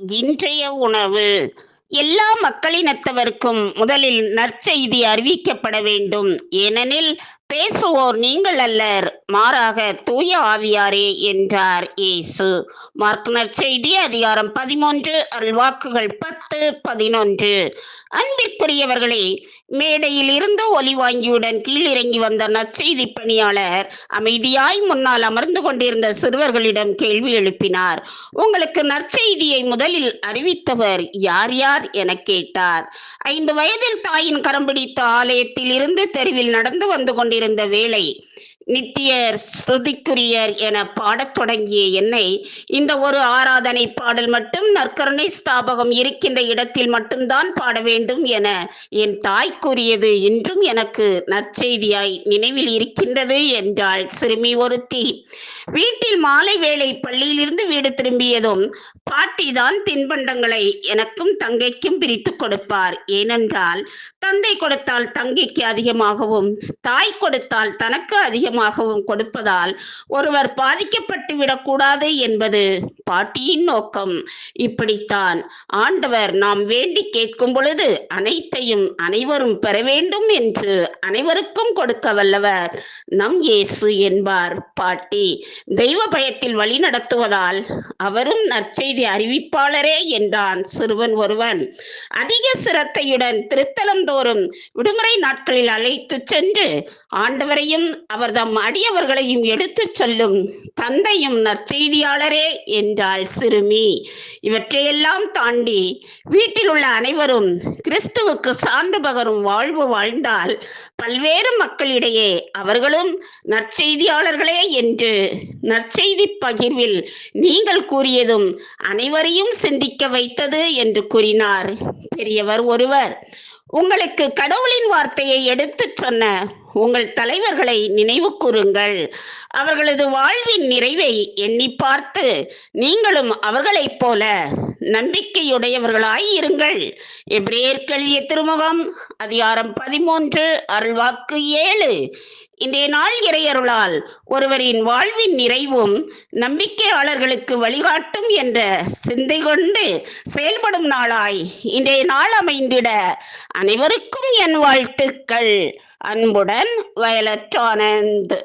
இன்றைய உணவு எல்லா மக்களினத்தவருக்கும் முதலில் நற்செய்தி அறிவிக்கப்பட வேண்டும். ஏனெனில் பேசுவோர் நீங்கள் அல்லர். மாறாக தூய ஆவியாரே என்றார் இயேசு. மார்க் நற்செய்தி அதிகாரம் பதிமூன்று அல்வாக்குகள் பத்து பதினொன்று. அன்பிற்குரியவர்களே மேடையில் இருந்து ஒலி வாங்கியுடன் கீழிறங்கி வந்த நற்செய்தி பணியாளர் அமைதியாய் முன்னால் அமர்ந்து கொண்டிருந்த சிறுவர்களிடம் கேள்வி எழுப்பினார். உங்களுக்கு நற்செய்தியை முதலில் அறிவித்தவர் யார் யார்? என கேட்டார். ஐந்து வயதில் தாயின் கரம்பிடித்த ஆலயத்தில் இருந்து தெருவில் நடந்து வந்து கொண்டிருந்த வேளை நித்தியர் ஸ்துதிக்குரியர் என பாடத் தொடங்கிய என்னை இந்த ஒரு ஆராதனை பாடல் மட்டும் நற்கருணை ஸ்தாபகம் இருக்கின்ற இடத்தில் மட்டும்தான் பாட வேண்டும் என என் தாய் கூறியது இன்றும் எனக்கு நற்செய்தியாய் நினைவில் இருக்கின்றது என்றாள் சிறுமி ஒருத்தி. வீட்டில் மாலை வேளை பள்ளியிலிருந்து வீடு திரும்பியதும் பாட்டிதான் தின்பண்டங்களை எனக்கும் தங்கைக்கும் பிரித்து கொடுப்பார். ஏனென்றால் தந்தை கொடுத்தால் தங்கைக்கு அதிகமாகவும் தாய் கொடுத்தால் தனக்கு அதிகமாகவும் கொடுப்பதால் ஒருவர் பாதிக்கப்பட்டு விடக்கூடாது என்பது பாட்டியின் நோக்கம். இப்படித்தான் ஆண்டவர் நாம் வேண்டி கேட்கும் பொழுது அனைத்தையும் அனைவரும் பெற வேண்டும் என்று அனைவருக்கும் கொடுக்க வல்லவர் நம் இயேசு என்பார் பாட்டி. தெய்வ பயத்தில் வழி நடத்துவதால் அவரும் நற்செய்தி அறிவிப்பாளரே என்றான் சிறுவன் ஒருவன். அதிக சிரத்தையுடன் திருத்தலம் தோறும் விடுமுறை நாட்களில் அழைத்து சென்று ஆண்டவரையும் அவர் தம் அடியவர்களையும் எடுத்துச் சொல்லும் தந்தையும் நற்செய்தியாளரே என்றாள் சிறுமி. இவற்றையெல்லாம் தாண்டி வீட்டில் உள்ள அனைவரும் கிறிஸ்துவுக்கு சார்ந்து பகரும் வாழ்வு வாழ்ந்தால் பல்வேறு மக்களிடையே அவர்களும் நற்செய்தியாளர்களே என்று நற்செய்தி பகிர்வில் நீங்கள் கூறியதும் அனைவரையும் சிந்திக்க வைத்தது என்று கூறினார். பெரியவர் ஒருவர் உங்களுக்கு கடவுளின் வார்த்தையை எடுத்துச் சொன்ன உங்கள் தலைவர்களை நினைவு கூறுங்கள். அவர்களது வாழ்வின் நிறைவை எண்ணி பார்த்து நீங்களும் அவர்களைப் போல நம்பிக்கையுடையவர்களாய் இருங்கள். எப்ரேயர் கழிய திருமுகம் அதிகாரம் பதிமூன்று அருள்வாக்கு ஏழு. இன்றைய நாள் இறையருளால் ஒருவரின் வாழ்வின் நிறைவும் நம்பிக்கையாளர்களுக்கு வழிகாட்டும் என்ற சிந்தை கொண்டு செயல்படும் நாளாய் இன்றைய நாள் அமைந்திட அனைவருக்கும் என் வாழ்த்துக்கள். அன்புடன் வயலட் ஆனந்த்.